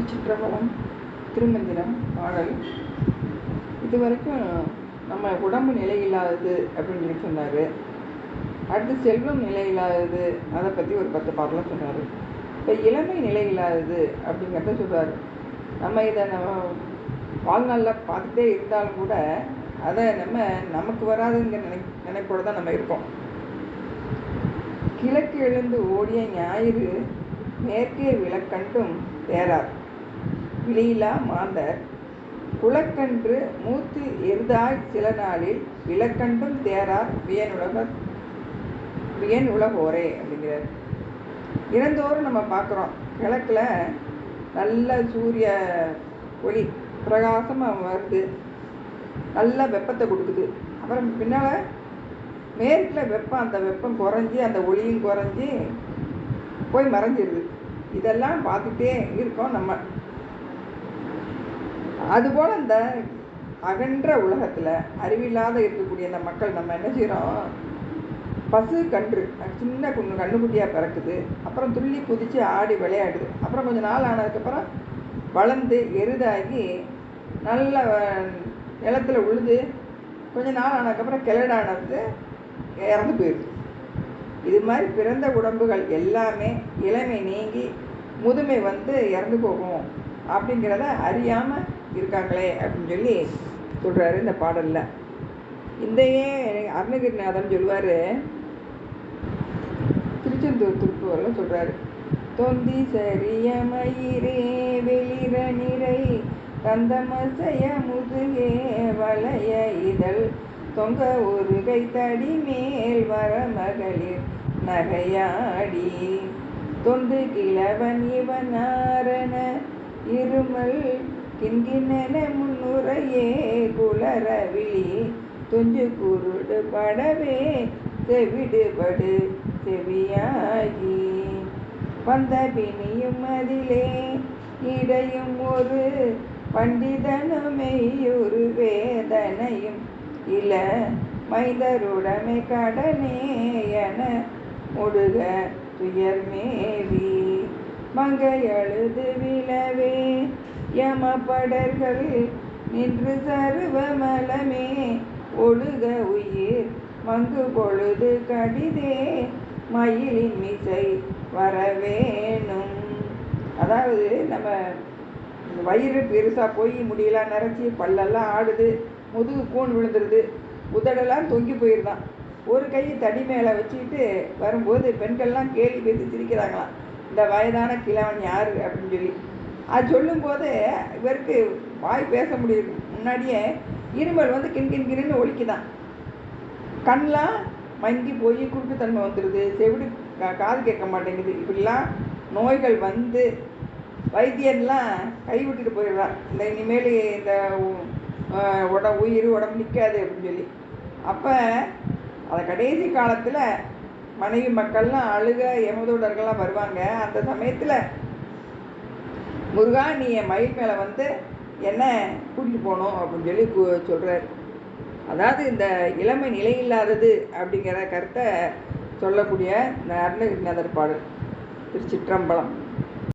திருச்சிற்றம்பலம் திருமந்திரம் பாடல். இது வரைக்கும் நம்ம உடம்பு நிலையில்லாதது அப்படின்னு சொல்லி சொன்னார். அடுத்து செல்வம் நிலையில்லாதது அதை பற்றி ஒரு பத்து பாடலாம் சொன்னார். இப்போ இளமை நிலையில்லாதது அப்படிங்கிறத சொல்கிறார் நம்ம இதை நம்ம வாழ்நாளில் பார்த்துட்டே இருந்தாலும் கூட அதை நம்ம நமக்கு வராதுங்கிற நினை நினைப்போடு தான் நம்ம இருக்கோம் கிழக்கு எழுந்து ஓடிய ஞாயிறு மேற்கே விளக்கண்டும் தேரார். லீலா மாந்தர் குளக்கன்று மூத்து எருதாய் சில நாளில் விளக்கண்டும் தேரார் வியனுலக வியன் உலகோரே அப்படிங்கிறார். இறந்தோறும் நம்ம பார்க்குறோம். கிழக்கில் நல்ல சூரிய ஒளி பிரகாசமாக வருது. நல்ல வெப்பத்தை கொடுக்குது. அப்புறம் பின்னால் மேற்கில் வெப்பம் அந்த வெப்பம் குறைஞ்சி அந்த ஒளியும் குறைஞ்சி போய் மறைஞ்சிருது. இதெல்லாம் பார்த்துட்டே இருக்கோம் நம்ம. அதுபோல் அந்த அகன்ற உலகத்தில் அறிவில்லாத இருக்கக்கூடிய அந்த மக்கள் நம்ம என்ன செய்கிறோம் பசு கன்று சின்ன குண்டு கண்ணுக்குட்டியாக பிறக்குது. அப்புறம் துள்ளி குதித்து ஆடி விளையாடுது. அப்புறம் கொஞ்சம் நாள் ஆனதுக்கப்புறம் வளர்ந்து எருதாகி நல்ல நிலத்தில் உழுது கொஞ்சம் நாள் ஆனதுக்கப்புறம் கிளடானது இறந்து போயிடுது இது மாதிரி பிறந்த உடம்புகள் எல்லாமே இளமை நீங்கி முதுமை வந்து இறந்து போகும். அப்படிங்கிறத அறியாமல் இருக்காங்களே அப்படின்னு சொல்லி சொல்கிறாரு இந்த பாடலில். இந்தையே அருணகிரிநாதன் சொல்லுவார். திருச்செந்தூர் திருப்பூரில் சொல்கிறாரு தொந்தி சரியமயிரே வெளிர நிறை தந்தமசைய முதுகே வளைய இதழ் தொங்க ஒரு கை தடி மேல் வர மகளிர் நகையாடி தொண்டு கிழவன் இவனாரண இருமல் கிண்கிணன முன்னுரையே குளர விழி துஞ்சு குருடு படவே செவிடுபடு செவியாகி. வந்த பிணியும் அதிலே இடையும் ஒரு பண்டிதனுமையொரு வேதனையும் இல மைதருடமை கடனே என முடுக துயர்மேவி மங்கை அழுது விழவே. யமபடர்கள் நின்று சருவமலமே. ஒழுக உயிர் மங்கு பொழுது கடிதே. மயிலின் மிசை வரவேணும். அதாவது நம்ம வயிறு பெருசாக போய் முடியெல்லாம் நிறச்சி பல்லெல்லாம் ஆடுது. முதுகு கூண் விழுந்துருது. உதடெல்லாம் தொங்கி போயிருந்தான். ஒரு கை தடி மேலே வச்சுக்கிட்டு வரும்போது பெண்கள்லாம் கேள்வி பேசி சிரிக்கிறாங்களாம். இந்த வயதான கிழவன் யார் அப்படின்னு சொல்லி. அது சொல்லும்போது இவருக்கு வாய் பேச முடியும் முன்னாடியே இருமல் வந்து கிண் கிண் கிண்னு ஒழிக்குதான் கண்ணெலாம் மங்கி போய் குறுக்குத்தன்மை வந்துடுது செவிடு காது கேட்க மாட்டேங்குது. இப்படிலாம் நோய்கள் வந்து வைத்தியன்லாம் கைவிட்டுட்டு போயிடுறான் இந்த இனிமேல் இந்த உட உயிர் உடம்பு நிற்காது அப்படின்னு சொல்லி. அப்போ அதை கடைசி காலத்தில் மனைவி மக்கள்லாம் அழுக எமதோடர்கள்லாம் வருவாங்க. அந்த சமயத்தில் முருகா நீ என் மயில் மேலே வந்து என்ன கூட்டிகிட்டு போகணும் அப்படின்னு சொல்லி சொல்கிறார் அதாவது இந்த இளமை நிலை இல்லாதது அப்படிங்கிற கருத்தை சொல்லக்கூடிய இந்த அருணகிரிநாதர் பாடல் திருச்சிற்றம்பலம்.